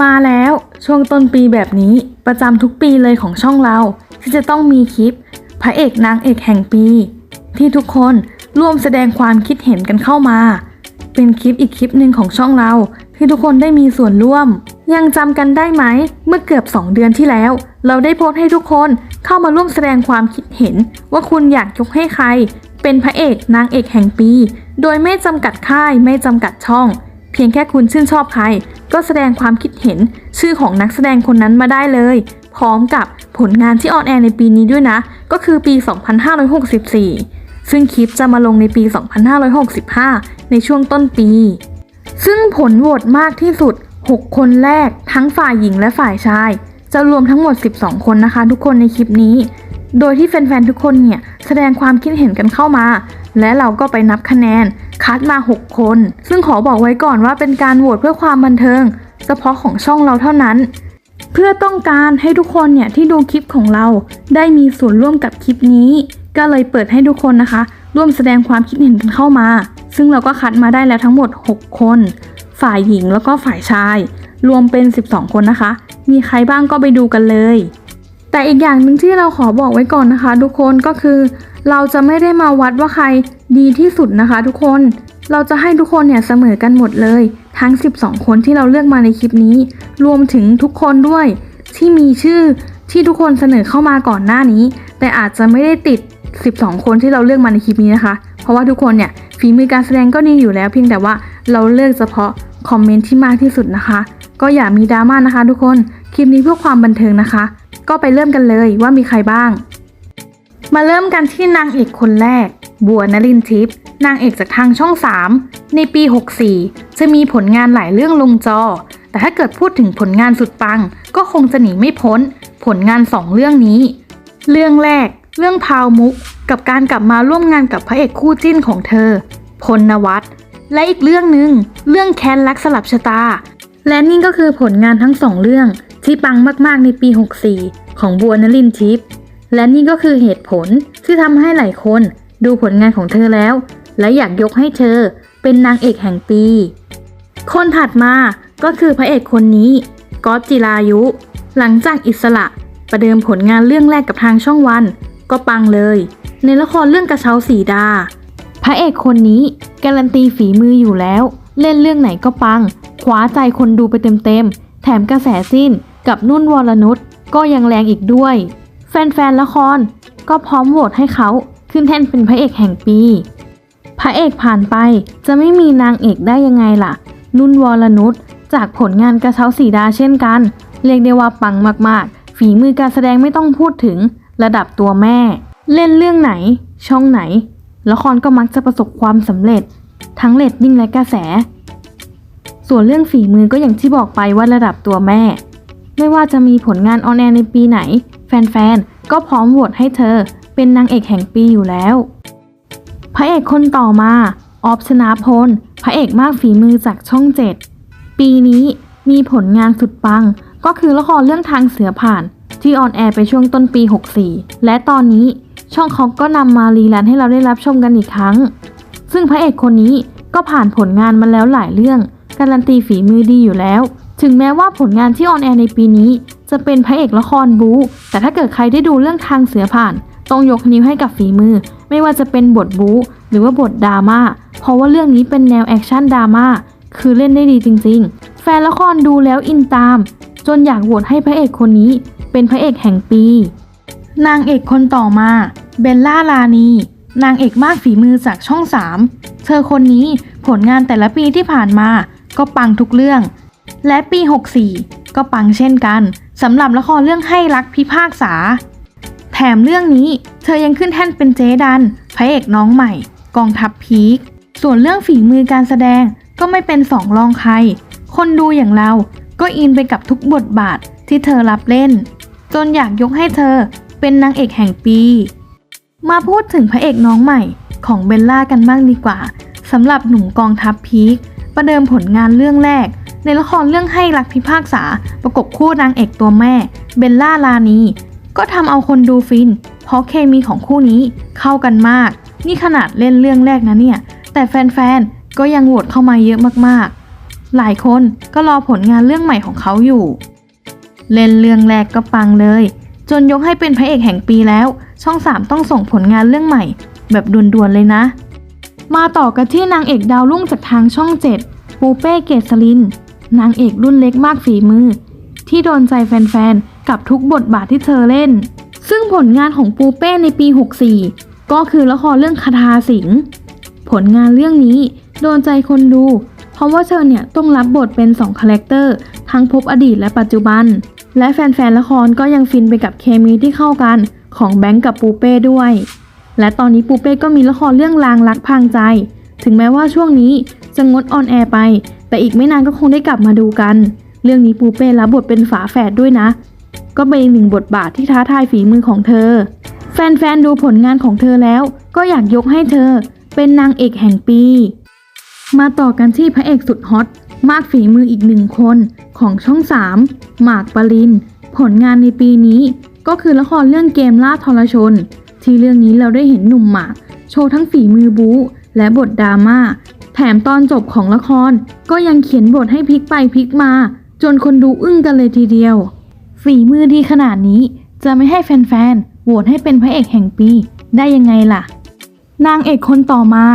มาแล้วช่วงต้นปีแบบนี้ประจำทุกปีเลยของช่องเรา ที่จะต้องมีคลิป พระเอกนางเอกแห่งปี ที่ทุกคนร่วมแสดงความคิดเห็นกันเข้ามา เป็นคลิปอีกคลิปหนึ่งของช่องเรา ที่ทุกคนได้มีส่วนร่วม ยังจำกันได้ไหมเมื่อเกือบ 2 เดือนที่แล้ว เราได้โพสต์ให้ทุกคนเข้ามาร่วมแสดงความคิดเห็น ว่าคุณอยากยกให้ใคร เป็นพระเอกนางเอกแห่งปี โดยไม่จำกัดค่ายไม่จำกัดช่อง เพียงแค่คุณชื่นชอบใคร ก็แสดงความคิดเห็นชื่อของนักแสดงคนนั้นมาได้เลย พร้อมกับผลงานที่ออนแอร์ในปีนี้ด้วยนะ ก็คือปี 2564 ซึ่งคลิปจะมาลงในปี 2565 ในช่วงต้นปี ซึ่งผลโหวตมากที่สุด 6 คนแรกทั้งฝ่ายหญิงและฝ่ายชาย จะรวมทั้งหมด 12 คนนะคะ ทุกคนในคลิปนี้ โดยที่แฟนๆทุกคนเนี่ยแสดงความคิดเห็นกันเข้ามา และเราก็ไปนับคะแนน คัดมา 6 คน ซึ่งขอบอกไว้ก่อนว่าเป็นการโหวตเพื่อความบันเทิง เฉพาะของช่องเราเท่านั้น เพื่อต้องการให้ทุกคนเนี่ยที่ดูคลิปของเรา ได้มีส่วนร่วมกับคลิปนี้ ก็เลยเปิดให้ทุกคนนะคะ ร่วมแสดงความคิดเห็นกันเข้ามา ซึ่งเราก็คัดมาได้แล้วทั้งหมด 6 คน ฝ่ายหญิงแล้วก็ฝ่ายชาย รวมเป็น 12 คนนะคะ มีใครบ้างก็ไปดูกันเลย แต่อีกอย่างหนึ่งที่เราขอบอกไว้ก่อนนะคะ ทุกคนก็คือ เราจะไม่ได้มาวัดว่าใครดีที่สุดนะคะ ทุกคนเราจะให้ทุกคนเนี่ยเสมอกันหมดเลย ทั้ง 12 คนที่เราเลือกมาในคลิปนี้ รวมถึงทุกคนด้วย ที่มีชื่อที่ทุกคนเสนอเข้ามาก่อนหน้านี้ แต่อาจจะไม่ได้ติด 12 คนที่เราเลือกมาในคลิปนี้นะคะ เพราะว่าทุกคนเนี่ยฝีมือการแสดงก็ดีอยู่แล้ว เพียงแต่ว่าเราเลือกเฉพาะคอมเมนต์ที่มากที่สุดนะคะ ก็อย่ามีดราม่านะคะ ทุกคนคลิปนี้เพื่อความบันเทิงนะคะ ก็ไปเริ่มกันเลยว่ามีใครบ้าง มาเริ่มกันที่นางเอกคนแรก บัวนลินทิพย์นางเอกจากทางช่อง 3 ในปี 64 จะมีผลงานหลายเรื่องลงจอ แต่ถ้าเกิดพูดถึงผลงานสุดปัง ก็คงจะหนีไม่พ้น ผลงาน2เรื่องนี้ เรื่องแรก เรื่องพาวมุก กับการกลับมาร่วมงานกับพระเอกคู่จิ้นของเธอ พลนวัตและอีกเรื่องหนึ่งเรื่องแค้นรักสลับชะตา และนี่ก็คือผลงานทั้งสองเรื่อง ที่ปังมากๆในปี 64 ของบัวนลินทิพย์และนี่ก็คือเหตุผลที่ทำให้หลายคนดูผลงานของเธอแล้ว และอยากยกให้เธอเป็นนางเอกแห่งปี คนถัดมาก็คือพระเอกคนนี้ก๊อตจิรายุ หลังจากอิสระประเดิมผลงานเรื่องแรกกับทางช่องวัน ก็ปังเลย ในละครเรื่องกระเช้าสีดา พระเอกคนนี้การันตีฝีมืออยู่แล้ว เล่นเรื่องไหนก็ปังคว้าใจคนดูไปเต็มๆ แถมกระแสสิ้น กับนุ่นวรนุชก็ยังแรงอีกด้วย แฟนๆละครก็พร้อมโหวตให้เขาขึ้นแท่นเป็นพระเอกแห่งปี พระเอกผ่านไปจะไม่มีนางเอกได้ยังไงล่ะ นุ่นวรนุชจากผลงานกระเช้าสีดาเช่นกัน เรียกได้ว่าปังมากๆ ฝีมือการแสดงไม่ต้องพูดถึงระดับตัวแม่ เล่นเรื่องไหน ช่องไหน ละครก็มักจะประสบความสำเร็จ ทั้งเรตติ้งและกระแส ส่วนเรื่องฝีมือก็อย่างที่บอกไปว่าระดับตัวแม่ ไม่ว่าจะมีผลงานออนแอร์ในปีไหน แฟนๆ ก็พร้อมโหวตให้เธอ เป็นนางเอกแห่งปีอยู่แล้ว พระเอกคนต่อมา ออฟชนาพล พระเอกมากฝีมือจากช่องเจ็ดปีนี้มีผลงานสุดปัง ก็คือละครเรื่องทางเสือผ่าน ที่ออนแอร์ไปช่วงต้นปี 64 และตอนนี้ช่องเขาก็นำมารีลันให้เราได้รับชมกันอีกครั้ง ซึ่งพระเอกคนนี้ก็ผ่านผลงานมาแล้วหลายเรื่อง การันตีฝีมือดีอยู่แล้ว ถึงแม้ว่าผลงานที่ออนแอร์ในปีนี้ จะเป็นพระเอกละครบู๊แต่ถ้าเกิดใครได้ดูเรื่องทางเสือผ่าน ต้องยกนิ้วให้กับฝีมือ ไม่ว่าจะเป็นบทบู๊หรือว่าบทดราม่าเพราะว่าเรื่องนี้เป็นแนวแอคชั่นดราม่าคือเล่นได้ดีจริง ๆ แฟนละครดูแล้วอินตาม จนอยากโหวตให้พระเอกคนนี้ เป็นพระเอกแห่งปี นางเอกคนต่อมาเบลล่าลานีนางเอกมากฝีมือจากช่อง 3 เธอคนนี้ผลงานแต่ละปีที่ผ่านมาก็ปังทุกเรื่อง และปี 64 ก็ปังเช่นกันสำหรับละครเรื่องให้รักพิพากษา แถมเรื่องนี้เธอยังขึ้นแท่นเป็นเจดันพระเอกน้องใหม่ กองทัพพีคส่วนเรื่องฝีมือการแสดงก็ไม่เป็นสองรองใคร คนดูอย่างเราก็อินไปกับทุกบทบาทที่เธอรับเล่น จนอยากยกให้เธอเป็นนางเอกแห่งปี มาพูดถึงพระเอกน้องใหม่ของเบลล่ากันบ้างดีกว่าสำหรับหนุ่มกองทัพพีคประเดิมผลงานเรื่องแรก ในละครเรื่องให้รักพิพากษาประกบคู่นางเอกตัวแม่ เบลล่าลานี ก็ทำเอาคนดูฟิน เพราะเคมีของคู่นี้เข้ากันมาก นี่ขนาดเล่นเรื่องแรกนะเนี่ย แต่แฟนๆ ก็ยังโหวตเข้ามาเยอะมากๆ หลายคนก็รอผลงานเรื่องใหม่ของเขาอยู่ เล่นเรื่องแรกก็ปังเลย จนยกให้เป็นพระเอกแห่งปีแล้ว ช่อง 3 ต้องส่งผลงานเรื่องใหม่ แบบด่วนๆเลยนะ มาต่อกันที่นางเอกดาวรุ่งจากทางช่อง 7 ปูเป้เกษลิน นางเอกรุ่นเล็กมากฝีมือ ที่โดนใจแฟนๆ กับทุกบทบาทที่เธอเล่น ซึ่งผลงานของปูเป้ในปี 64 ก็คือละครเรื่องคาถาสิงผลงานเรื่องนี้โดนใจคนดู เพราะว่าเธอเนี่ยต้องรับบทเป็น2คาแรคเตอร์ทั้งพบอดีตและปัจจุบัน และแฟนๆละครก็ยังฟินไปกับเคมีที่เข้ากันของแบงก์กับปูเป้ด้วย และตอนนี้ปูเป้ก็มีละครเรื่องลางรักพรางใจ ถึงแม้ว่าช่วงนี้ จะงดออนแอร์ไป แต่อีกไม่นานก็คงได้กลับมาดูกัน เรื่องนี้ปูเป้รับบทเป็นฝาแฝดด้วยนะ ก็เป็นอีกหนึ่งบทบาทที่ท้าทายฝีมือของเธอ แฟนๆดูผลงานของเธอแล้ว ก็อยากยกให้เธอ เป็นนางเอกแห่งปี มาต่อกันที่พระเอกสุดฮอตมากฝีมืออีกหนึ่งคนของช่อง 3 หมากปริน ผลงานในปีนี้ก็คือละครเรื่องเกมล่าทรชน ที่เรื่องนี้เราได้เห็นหนุ่มหมาก โชว์ทั้งฝีมือบู๊และบทดราม่า แถมตอนจบของละครก็ยังเขียนบทให้พลิกไปพลิกมา จนคนดูอึ้งกันเลยทีเดียว ฝีมือดีขนาดนี้ จะไม่ให้แฟนๆโหวตให้เป็นพระเอกแห่งปี ได้ยังไงล่ะ นางเอกคนต่อมา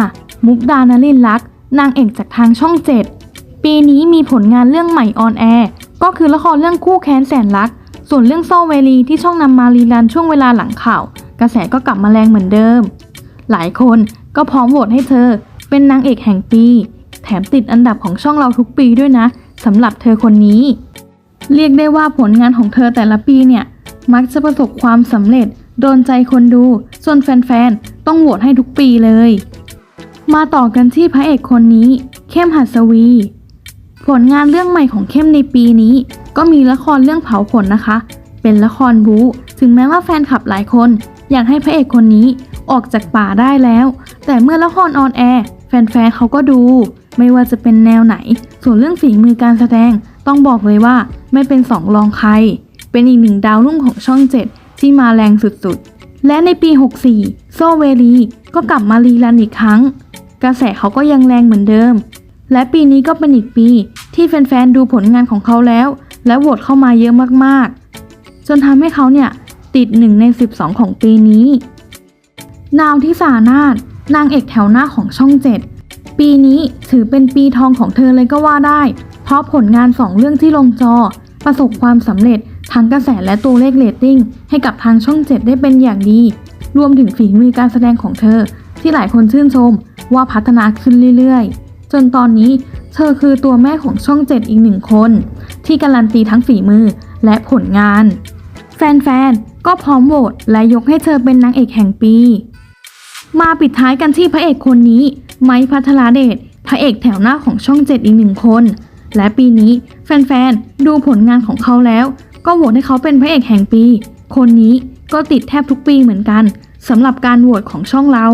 มุกดานลินลักษ์นางเอกจากทางช่อง7ปีนี้มีผลงานเรื่องใหม่ออนแอร์ก็คือละครเรื่องคู่แค้นแสนรัก ส่วนเรื่องโซเวลีที่ช่องนำมารีรันช่วงเวลาหลังข่าว กระแสก็กลับมาแรงเหมือนเดิม หลายคนก็พร้อมโหวตให้เธอ เป็นนางเอกแห่งปี แถมติดอันดับของช่องเราทุกปีด้วยนะสำหรับเธอคนนี้ เรียกได้ว่าผลงานของเธอแต่ละปีเนี่ย มักจะประสบความสำเร็จ โดนใจคนดูส่วนแฟนๆ ต้องโหวตให้ทุกปีเลย มาต่อกันที่พระเอกคนนี้ เข้มหัสวี ผลงานเรื่องใหม่ของเข้มในปีนี้ ก็มีละครเรื่องเผาขนนะคะ เป็นละครบู๊ถึงแม้ว่าแฟนคลับหลายคน อยากให้พระเอกคนนี้ออกจากป่าได้แล้ว แต่เมื่อละครออนแอร์ แฟนๆเขาก็ดู ไม่ว่าจะเป็นแนวไหน ส่วนเรื่องฝีมือการแสดงต้องบอกเลยว่าไม่เป็นสองรองใคร เป็นอีกหนึ่งดาวรุ่งของช่อง 7 ที่มาแรงสุดๆ และในปี 64 โซเวลีก็กลับมารีรันอีกครั้ง กระแสเขาก็ยังแรงเหมือนเดิม และปีนี้ก็เป็นอีกปีที่แฟนๆดูผลงานของเขาแล้ว และโหวตเข้ามาเยอะมากๆ จนทำให้เขาเนี่ยติด 1 ใน 12 ของปีนี้ นาวที่สานาถ นางเอกแถวหน้าของช่อง 7 ปีนี้ถือเป็นปีทองของเธอเลยก็ว่าได้ เพราะผลงาน2เรื่องที่ลงจอ ประสบความสำเร็จทั้งกระแสและตัวเลขเรตติ้ง ให้กับทางช่อง 7 ได้เป็นอย่างดี รวมถึงฝีมือการแสดงของเธอ ที่หลายคนชื่นชมว่าพัฒนาขึ้นเรื่อยๆ จนตอนนี้เธอคือตัวแม่ของช่อง 7 อีกหนึ่งคน ที่การันตีทั้งฝีมือและผลงาน แฟนๆ ก็พร้อมโหวตและยกให้เธอเป็นนางเอกแห่งปี มาปิดท้ายกันที่พระเอกคนนี้ ไม้พัทราเดช พระเอกแถวหน้าของช่องเจ็ดอีกหนึ่งคน และปีนี้แฟนๆ ดูผลงานของเขาแล้ว ก็โหวตให้เขาเป็นพระเอกแห่งปี คนนี้ก็ติดแทบทุกปีเหมือนกันสำหรับการโหวตของช่องเรา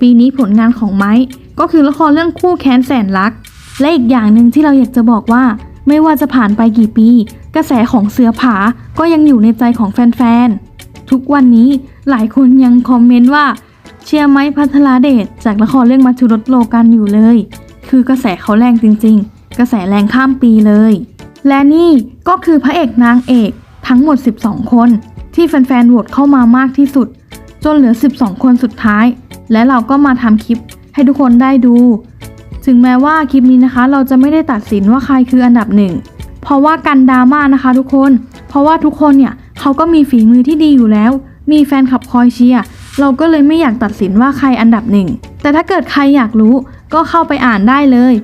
ปีนี้ผลงานของไม้ก็คือละครเรื่องคู่แค้นแสนรัก และอีกอย่างหนึ่งที่เราอยากจะบอกว่า ไม่ว่าจะผ่านไปกี่ปี กระแสของเสือผาก็ยังอยู่ในใจของแฟนๆ ทุกวันนี้หลายคนยังคอมเมนต์ว่า เชียร์ไม้พัทราเดชจากละครเรื่องมัชุรสโลกันอยู่เลย คือกระแสเขาแรงจริง ๆ กระแสแรงข้ามปีเลย และนี่ก็คือพระเอกนางเอกทั้งหมด 12 คน ที่แฟนๆโหวตเข้ามามากที่สุด จนเหลือ 12 คนสุดท้าย และเราก็มาทำคลิปให้ทุกคนได้ดู ถึงแม้ว่าคลิปนี้นะคะ เราจะไม่ได้ตัดสินว่าใครคืออันดับหนึ่งเพราะว่ากันดราม่านะคะทุกคน เพราะว่าทุกคนเนี่ยเขาก็มีฝีมือที่ดีอยู่แล้ว มีแฟนคลับคอยเชียร์ เราก็เลยไม่อยากตัดสินว่าใครอันดับหนึ่ง แต่ถ้าเกิดใครอยากรู้ก็เข้าไปอ่านได้เลย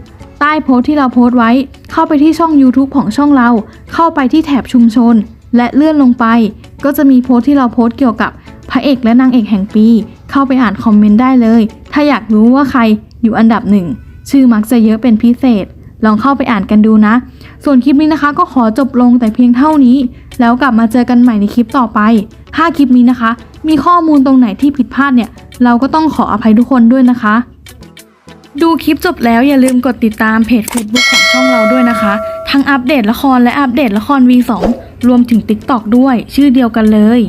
ใต้โพสต์ที่เราโพสต์ไว้ เข้าไปที่ช่อง YouTube ของช่องเรา เข้าไปที่แถบชุมชน และเลื่อนลงไป ก็จะมีโพสต์ที่เราโพสต์เกี่ยวกับพระเอกและนางเอกแห่งปี เข้าไปอ่านคอมเมนต์ได้เลย ถ้าอยากรู้ว่าใครอยู่อันดับหนึ่งชื่อมักจะเยอะเป็นพิเศษ ลองเข้าไปอ่านกันดูนะ ส่วนคลิปนี้นะคะก็ขอจบลงแต่เพียงเท่านี้ แล้วกลับมาเจอกันใหม่ในคลิปต่อไป ถ้าคลิปนี้นะคะ มีข้อมูลตรงไหนที่ผิดพลาดเนี่ย เราก็ต้องขออภัยทุกคนด้วยนะคะ ดูคลิปจบแล้วอย่าลืมกดติดตามเพจ Facebook ของช่องเราด้วยนะคะ ทั้งอัปเดตละครและอัปเดตละคร V2 รวมถึง TikTok ด้วย ชื่อเดียวกันเลย